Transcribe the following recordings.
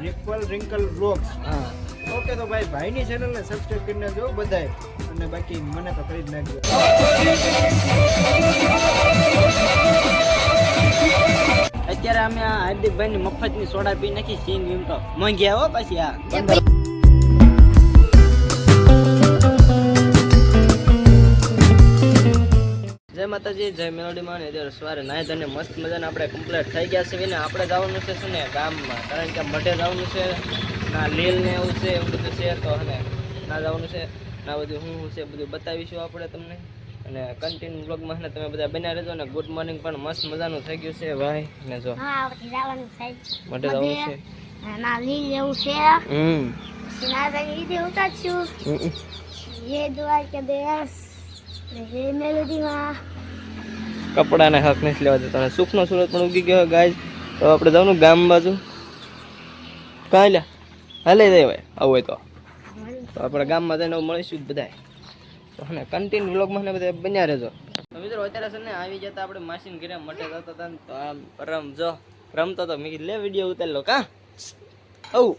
Ripple Rinkal blogs હા okay તો ભાઈ ભાઈની ચેનલને સબસ્ક્રાઇબ કરીને જો બધાય. અને બાકી મને તો કરી જ નાખજો. અત્યારે અમે આ હાર્દિકભાઈની ની મફતની સોડા પી નાખી સીન એમ તો. મોંઘી હો પછી આ. જય માતાજી જય મેલોડીમાં ને સવારે નાય ધને મસ્ત મજાને આપણે કમ્પ્લીટ થઈ ગયા છે ને આપણે જવાનું છે શું ને ગામમાં. કારણ કે મઢે જવાનું છે ના લીલ ને એવું છે એવું બધું છે તો હને ના જવાનું છે ના બધું શું છે બધું બતાવીશું આપણે તમને. અને કન્ટિન્યુ બ્લોગમાં ને તમે બધા બન્યા રહેજો ને. ગુડ મોર્નિંગ પણ મસ્ત મજાનું થઈ ગયું છે ભાઈ. ને જો. હા મઢે જવાનું છે. ના લીલ એવું છે. હમ. ના જઈ દેવું તો છું એ દ્વારકા દેશ. કપડાને હક નથી લેવા દેતા. સુખનો સુરત પણ ઉગી ગયો ગાય તો આપણે જવાનું ગામ બાજુ. કાંઈ લે? હાલે જાય ભાઈ આવું હોય તો. તો આપણે ગામમાં જઈને મળીશું જ બધાય. તો અને કન્ટિન્યુ વ્લોગમાં ને બધા બન્યા રહેજો. તો મિત્રો અત્યારે છે ને આવી જતા આપણે માસીન ઘરે મટે જતા હતા તો આમ રમજો રમતો તો મેં લે વીડિયો ઉતારી લો કા? આવું.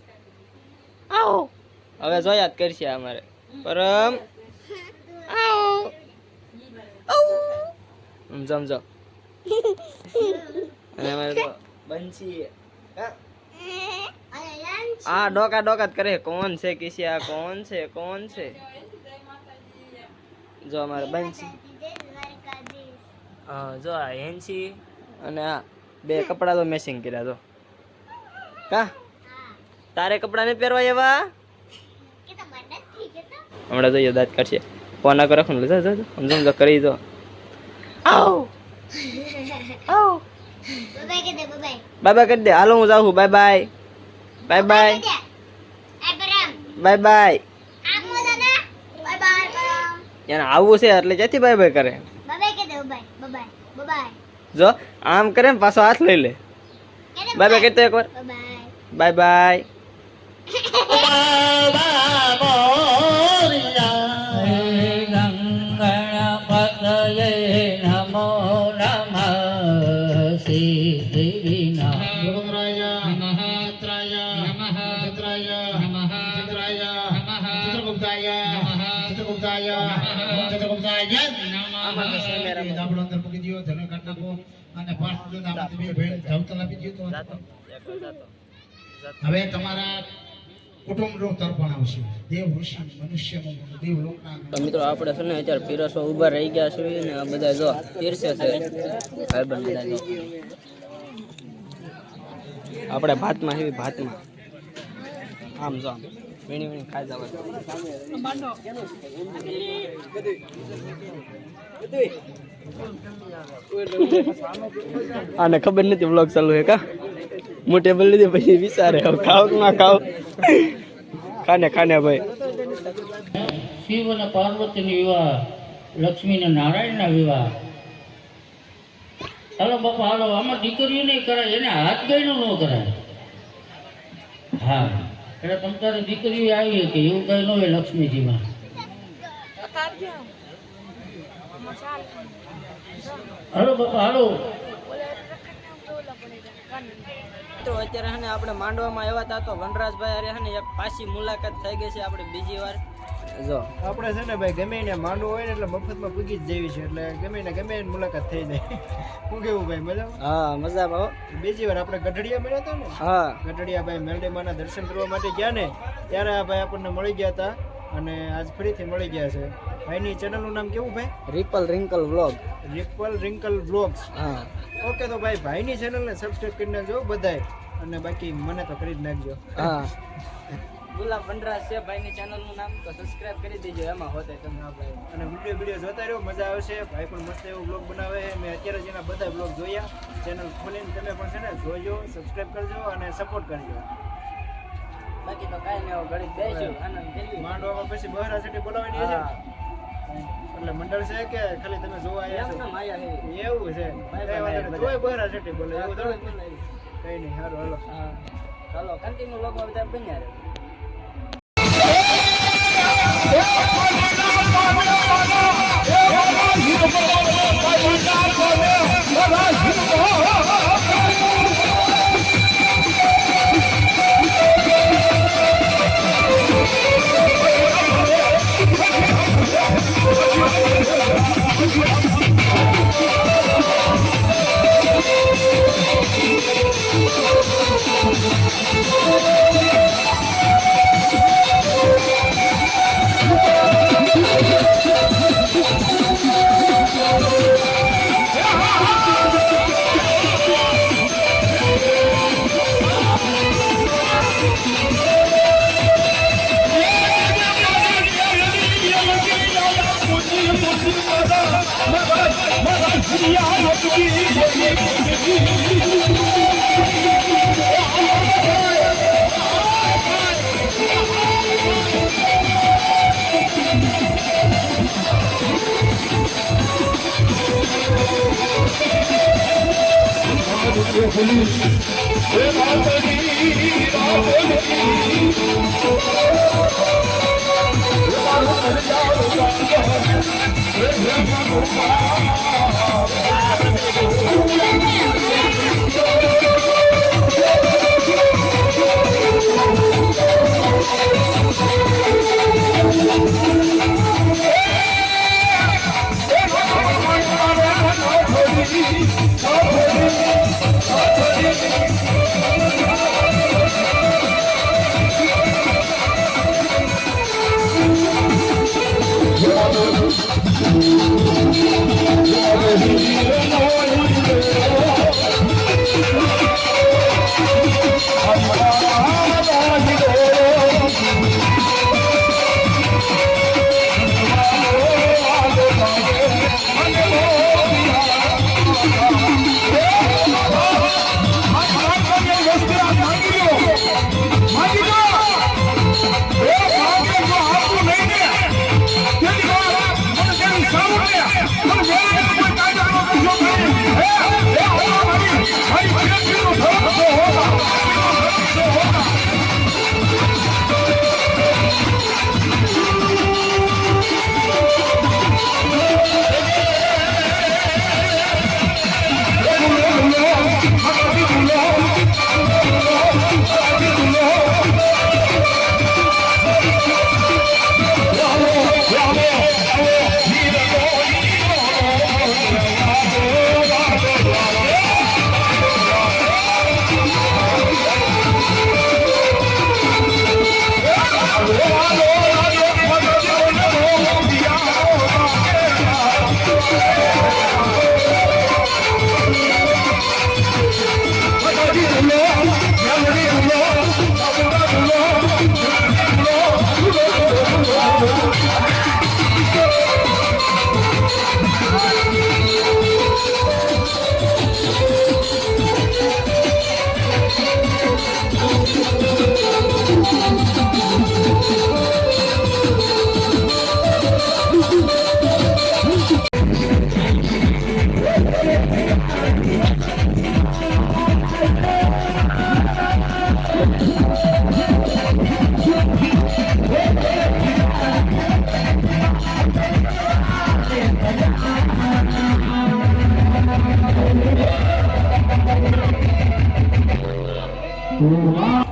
આવો. હવે જો યાદ કરશે અમારે. પરમ સમજો અને અમારે તો બંસી આ ડોકા ડોકા જ કરે. કોણ છે કિસી આ કોણ છે? કોણ છે? જો અમારે બંસી હા જો આ હેન્સી અને આ બે કપડા તો મેસિંગ કર્યા તો કા? તારે કપડા ને પહેરવા એવા? હમણાં જોઈએ, દાંત કાઢશે ફોન આગળ રાખો જા જા જા. સમજો સમજો કરી દો આવ આવ બાય બાય બાય બાય કરી દે હાલો હું જાઉં છું bye bye bye bye bye bye એને આવવું છે એટલે ક્યાંથી બાય બાય કરે? બાય કે દે બાય બાય બાય જો આમ કરે ને પાછો હાથ લઈ લે. બાય બાય કરતો એકવાર. બાય બાય આપણો અંદર મૂકી ધનો કાઢ નાખો અને જો બે ધવતલ આપી. હવે તમારા કુટુંબ લોક તર્પણ આવશે દેવ ઋષિ મનુષ્ય દેવ લોકના મિત્રો આપણે છે ને અત્યારે પીરસો ઊભા રહી ગયા છે ને આ બધા જો પીરસે છે ભાઈબંધ બધા આપણે ભાતમાં હેવી ભાતમાં. આમ જો આમ. વીણી વીણી ખાઈ જવા આને ખબર નથી બ્લોગ ચાલુ હે કા? હું ટેબલ લીધી, પછી વિચારે ખાવ ના ખાવ? ખાને ખાને ભાઈ. શિવ અને પાર્વતીનો વિવાહ લક્ષ્મી અને નારાયણના વિવાહ. હાલો બાપા, હાલો, આમાં દીકરીઓ નહીં કરાય, એને હાથ ગયનું ન કરાય. હા. એટલે તમ તારે દીકરીઓ આવી કે એવું કઈ ન હોય લક્ષ્મીજીમાં. હાલો બાપા, હાલો. તો અત્યારે હને આપણે માંડવામાં આવ્યા હતા, તો વનરાજભાઈ અરે હે ને એક પાછી મુલાકાત થઈ ગઈ છે, આપણે બીજી વાર. જો. આપણે છે ને ભાઈ ગમે એને માંડવું હોય ને એટલે મફતમાં પૂગી જ જેવી છે એટલે ગમે ને ગમે એની મુલાકાત થઈ જાય. શું કેવું ભાઈ મજા હા મજા હો. બીજી વાર આપણે ગઢડિયા મળ્યા હતા ને? હા. ગઢડિયા ભાઈ મેલડીમાના દર્શન કરવા માટે ગયા ને ત્યારે આ ભાઈ આપણને મળી ગયા હતા અને આજ ફરીથી મળી ગયા છે. ભાઈની ચેનલનું નામ કેવું ભાઈ? રિપલ રિંકલ વ્લોગ. રિપલ રિંકલ વ્લોગ્સ. હા. ઓકે તો ભાઈ ભાઈની ચેનલને સબસ્ક્રાઇબ કરી નાખજો બધાય. અને બાકી મને તો કરી જ નાખજો. હા. ગુલાબ વનરાજ છે ભાઈની ચેનલનું નામ તો સબસ્ક્રાઇબ કરી દેજો એમાં હોતે તમે આપણે. અને વીડિયો વીડિયો જોતા રહ્યો મજા આવશે. ભાઈ પણ મસ્ત એવો બ્લોગ બનાવે છે. મેં અત્યારે જેના બધા બ્લોગ જોયા ચેનલ ખોલીને તમે પણ છે ને જોજો સબસ્ક્રાઇબ કરજો અને સપોર્ટ કરજો. બાકી તો કાંઈ નહીં ઘડી બેસ્યું આનંદ માંડવામાં પછી બહાર સિટી બોલાવવાની છે. એટલે મંડળ છે કે ખાલી તમે જોવા આવ્યા? છો? એવું છે. ભાઈ. તોય બહાર સિટી બોલે એવું થોડું કઈ નહીં. સારું હાલો. હા. ચાલો કન્ટિન્યુ લોકો બધા બન્યા રહે. Yeah. પોલીસ હે માતાજી માતાજી હે મારું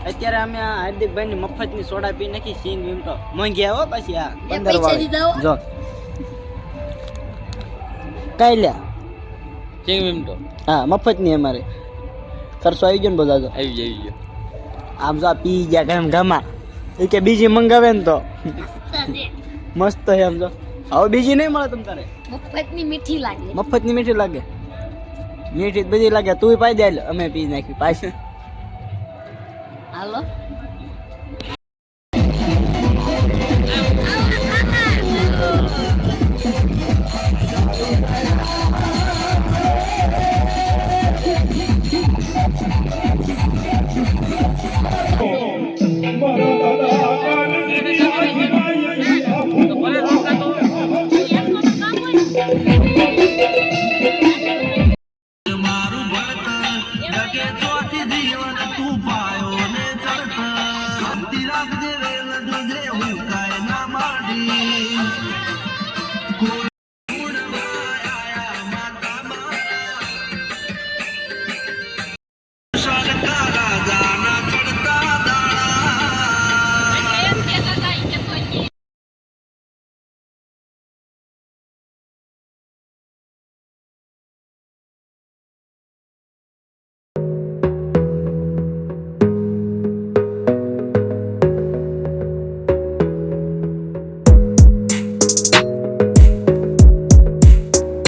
અત્યારે અમે આ હાર્દિકભાઈ ની મફતની સોડા પી નાખી સિંગ વીમ તો મોંઘી આવો પછી આ. પંદર જો. કઈ લ્યા સિંગ વીમ તો? હા મફત નહીં અમારે. ખર્ચો આવી ગયો ને બધા તો. આવી જાય આવી ગયો. આમ જો આ પી ગયા ગમ ગમા. એ કે બીજી મંગાવે ને તો. મસ્ત છે આમ જો. હવે બીજી નહીં મળે તમ તારે. મફતની મીઠી લાગે. મફતની મીઠી લાગે. મીઠી બધી લાગે. તું પાઈ દે. અમે પી નાખી પાછી.